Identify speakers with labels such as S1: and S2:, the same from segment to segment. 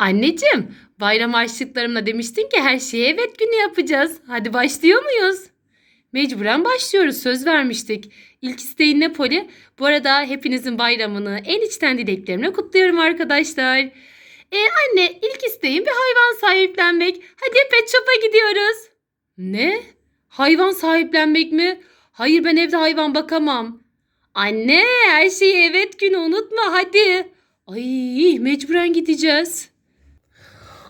S1: Anneciğim, bayram harçlıklarımla demiştin ki her şeye evet günü yapacağız. Hadi başlıyor muyuz? Mecburen başlıyoruz. Söz vermiştik. İlk isteğin ne Poli? Bu arada hepinizin bayramını en içten dileklerimle kutluyorum arkadaşlar. E anne ilk isteğim bir hayvan sahiplenmek. Hadi pet shop'a gidiyoruz. Ne? Hayvan sahiplenmek mi? Hayır ben evde hayvan bakamam. Anne her şeyi evet günü unutma hadi. Ay mecburen gideceğiz.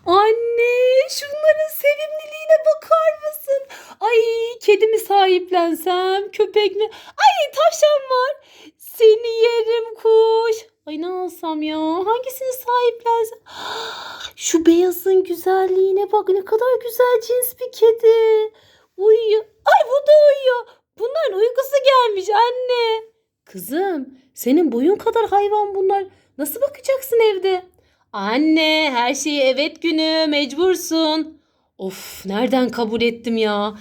S1: Anne şunların sevimliliğine bakar mısın? Ay kedi mi sahiplensem köpek mi? Ay tavşan var. Seni yerim kuş. Ay ne alsam ya? Hangisini sahiplensem? Şu beyazın güzelliğine bak ne kadar güzel cins bir kedi. Uyuyor. Ay bu da uyuyor. Bunların uykusu gelmiş anne. Kızım senin boyun kadar hayvan bunlar. Nasıl bakacaksın evde? Anne her şeyi evet günü mecbursun. Of nereden kabul ettim ya?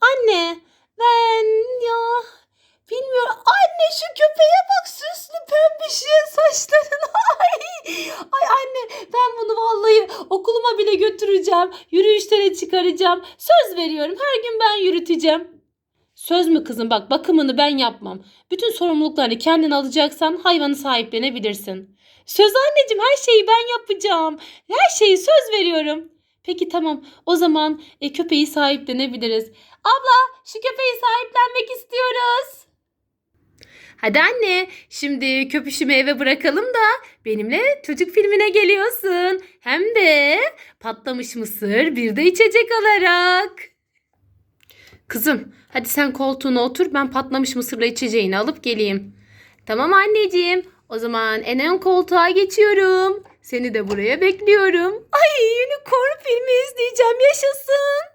S1: Anne ben ya bilmiyorum. Anne şu köpeğe bak süslü pembişi saçların. Ay, ay anne ben bunu vallahi okuluma bile götüreceğim. Yürüyüşlere çıkaracağım. Söz veriyorum her gün ben yürüteceğim. Söz mü kızım bak bakımını ben yapmam. Bütün sorumluluklarını kendin alacaksan hayvanı sahiplenebilirsin. Söz anneciğim her şeyi ben yapacağım. Her şeyi söz veriyorum. Peki tamam o zaman e, köpeği sahiplenebiliriz. Abla şu köpeği sahiplenmek istiyoruz. Hadi anne şimdi köpüşümü eve bırakalım da benimle çocuk filmine geliyorsun. Hem de patlamış mısır bir de içecek alarak. Kızım hadi sen koltuğuna otur ben patlamış mısırla içeceğini alıp geleyim. Tamam anneciğim o zaman en ön koltuğa geçiyorum. Seni de buraya bekliyorum. Ay unicorn filmi izleyeceğim yaşasın.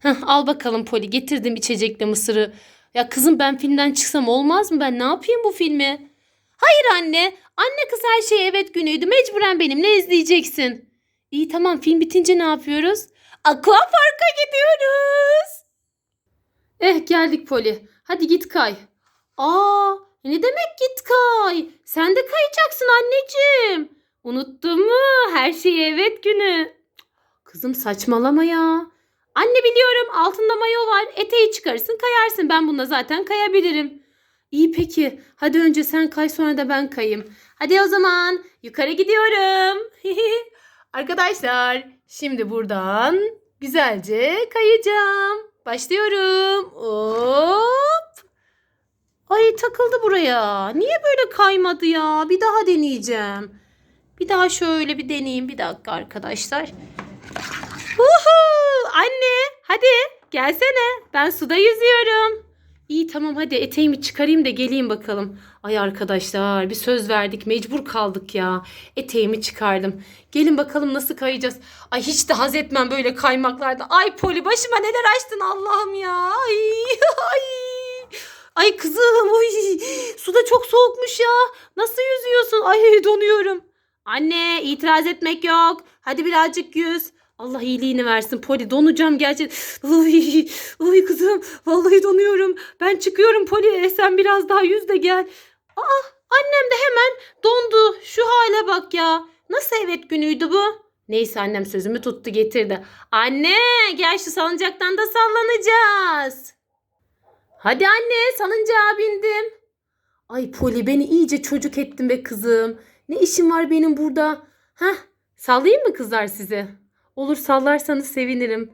S1: Heh, al bakalım Poli getirdim içecekle mısırı. Ya kızım ben filmden çıksam olmaz mı? Ben ne yapayım bu filmi? Hayır anne. Anne kız her şey evet günüydü. Mecburen benimle izleyeceksin. İyi tamam film bitince ne yapıyoruz? Aquapark'a gidiyoruz. Eh geldik Poli. Hadi git kay. Aa ne demek git kay? Sen de kayacaksın anneciğim. Unuttun mu? Her şey evet günü. Kızım saçmalama ya. Anne biliyorum altında mayo var. Eteği çıkarırsın kayarsın. Ben bunda zaten kayabilirim. İyi peki. Hadi önce sen kay sonra da ben kayayım. Hadi o zaman yukarı gidiyorum. Arkadaşlar şimdi buradan güzelce kayacağım. Başlıyorum. Hop. Takıldı buraya. Niye böyle kaymadı ya? Bir daha deneyeceğim. Bir daha şöyle bir deneyeyim. Bir dakika arkadaşlar. Uhu! Anne hadi gelsene. Ben suda yüzüyorum. İyi tamam hadi eteğimi çıkarayım da geleyim bakalım. Ay arkadaşlar bir söz verdik mecbur kaldık ya. Eteğimi çıkardım. Gelin bakalım nasıl kayacağız. Ay hiç de haz etmem böyle kaymaklardan. Ay Poli başıma neler açtın Allah'ım ya. Ay ay. Ay kızım oy. Suda çok soğukmuş ya. Nasıl yüzüyorsun? Ay donuyorum. Anne itiraz etmek yok. Hadi birazcık yüz. Allah iyiliğini versin Poli donacağım gerçekten. Uy, uy kızım vallahi donuyorum. Ben çıkıyorum Poli e, sen biraz daha yüz de gel. Aa annem de hemen dondu. Şu hale bak ya. Nasıl evet günüydü bu? Neyse annem sözümü tuttu getirdi. Anne gel şu salıncaktan da sallanacağız. Hadi anne salıncağa bindim. Ay Poli beni iyice çocuk ettin be kızım. Ne işim var benim burada? Heh sallayayım mı kızlar sizi? Olur sallarsanız sevinirim.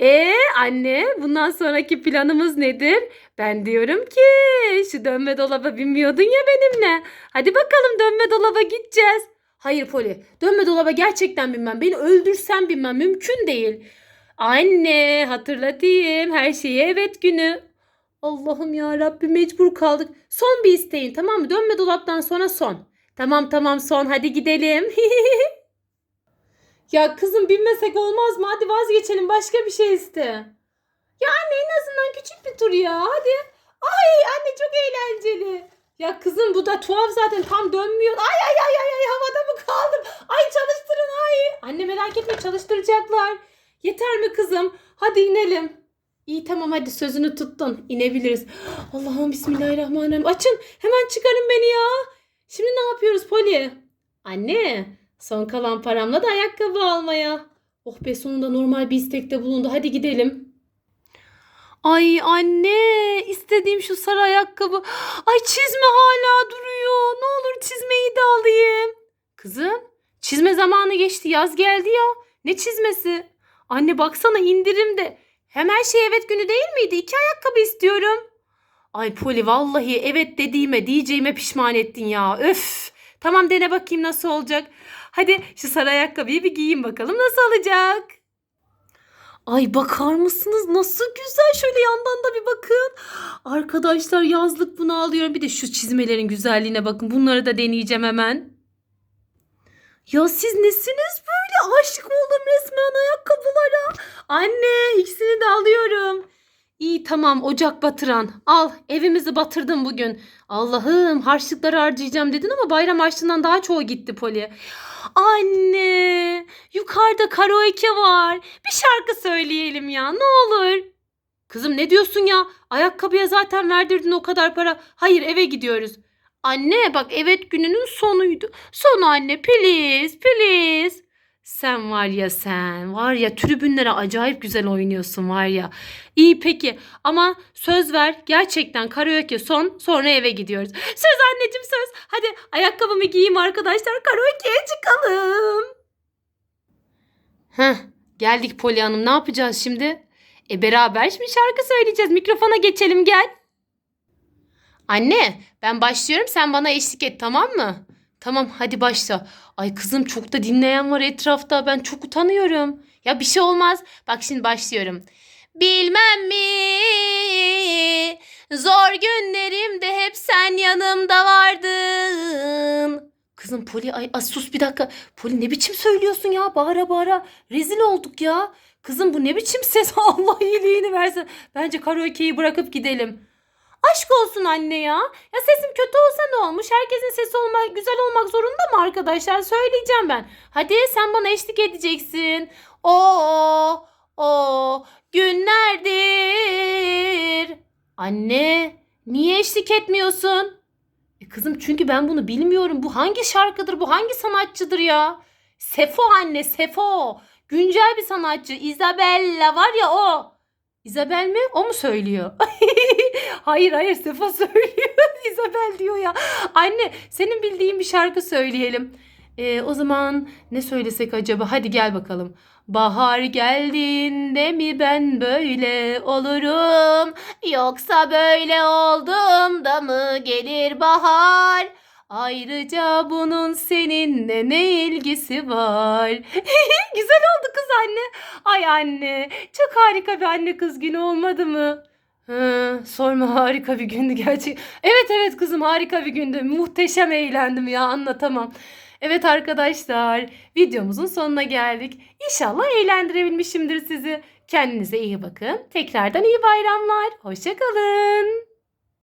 S1: E anne bundan sonraki planımız nedir? Ben diyorum ki şu dönme dolaba binmiyordun ya benimle. Hadi bakalım dönme dolaba gideceğiz. Hayır Poli dönme dolaba gerçekten binmem. Beni öldürsen binmem mümkün değil. Anne hatırlatayım her şeye evet günü. Allah'ım ya Rabbi mecbur kaldık. Son bir isteyin tamam mı? Dönme dolaptan sonra son. Tamam tamam son hadi gidelim. ya kızım binmesek olmaz mı? Hadi vazgeçelim başka bir şey iste. Ya anne en azından küçük bir tur ya hadi. Ay anne çok eğlenceli. Ya kızım bu da tuhaf zaten tam dönmüyor. Ay ay ay ay ay havada mı kaldım? Ay çalıştırın ay. Anne merak etme çalıştıracaklar. Yeter mi kızım? Hadi inelim. İyi tamam hadi sözünü tuttun. İnebiliriz. Allah'ım bismillahirrahmanirrahim. Açın hemen çıkarın beni ya. Şimdi ne yapıyoruz Poli? Anne Son kalan paramla da ayakkabı almaya. Oh be sonunda normal bir istekte bulundu. Hadi gidelim. Ay anne istediğim şu sarı ayakkabı. Ay çizme hala duruyor. Ne olur çizmeyi de alayım. Kızım çizme zamanı geçti. Yaz geldi ya. Ne çizmesi? Anne baksana indirimde. Hem her şey evet günü değil miydi? İki ayakkabı istiyorum. Ay Poli vallahi evet dediğime diyeceğime pişman ettin ya. Öf. Tamam dene bakayım nasıl olacak. Hadi şu sarı ayakkabıyı bir giyin bakalım nasıl olacak. Ay bakar mısınız nasıl güzel şöyle yandan da bir bakın. Arkadaşlar yazlık bunu alıyorum. Bir de şu çizmelerin güzelliğine bakın. Bunları da deneyeceğim hemen. Ya siz nesiniz böyle? Aşık oldum resmen ayakkabılara. Anne ikisini de alıyorum. İyi tamam ocak batıran. Al evimizi batırdın bugün. Allah'ım harçlıkları harcayacağım dedin ama bayram harçlığından daha çoğu gitti Poli. Anne yukarıda karaoke var. Bir şarkı söyleyelim ya ne olur. Kızım ne diyorsun ya? Ayakkabıya zaten verdirdin o kadar para. Hayır eve gidiyoruz. Anne bak evet gününün sonuydu. Son anne please please. Sen var ya sen var ya tribünlere acayip güzel oynuyorsun var ya. İyi peki ama söz ver gerçekten karaoke son sonra eve gidiyoruz. Söz anneciğim söz. Hadi ayakkabımı giyeyim arkadaşlar karaoke'ye çıkalım. Heh geldik Poli Hanım ne yapacağız şimdi? E beraber şimdi şarkı söyleyeceğiz mikrofona geçelim gel. Anne ben başlıyorum sen bana eşlik et tamam mı? Tamam hadi başla. Ay kızım çok da dinleyen var etrafta ben çok utanıyorum. Ya bir şey olmaz. Bak şimdi başlıyorum. Bilmem mi zor günlerimde hep sen yanımda vardın. Kızım Poli ay, ay sus bir dakika. Poli ne biçim söylüyorsun ya bağıra bağıra. Rezil olduk ya. Kızım bu ne biçim ses Allah iyiliğini versin. Bence karaoke'yi bırakıp gidelim. Aşk olsun anne ya. Ya sesim kötü olsa ne olmuş? Herkesin sesi olmak, güzel olmak zorunda mı arkadaşlar? Söyleyeceğim ben. Hadi sen bana eşlik edeceksin. O o günlerdir. Anne, niye eşlik etmiyorsun? E kızım çünkü ben bunu bilmiyorum. Bu hangi şarkıdır? Bu hangi sanatçıdır ya? Sefo anne, Sefo. Güncel bir sanatçı. Isabella var ya o. Isabel mi? O mu söylüyor? hayır hayır Sefa söylüyor. Isabel diyor ya. Anne senin bildiğin bir şarkı söyleyelim. Ee, o zaman ne söylesek acaba? Hadi gel bakalım. Bahar geldiğinde mi ben böyle olurum? Yoksa böyle oldum da mı gelir bahar? Ayrıca bunun seninle ne ilgisi var? Güzel oldu kız anne. Ay anne çok harika bir anne kız günü olmadı mı? Hı, sorma harika bir gündü gerçek. Evet evet kızım harika bir gündü. Muhteşem eğlendim ya anlatamam. Evet arkadaşlar videomuzun sonuna geldik. İnşallah eğlendirebilmişimdir sizi. Kendinize iyi bakın. Tekrardan iyi bayramlar. Hoşçakalın.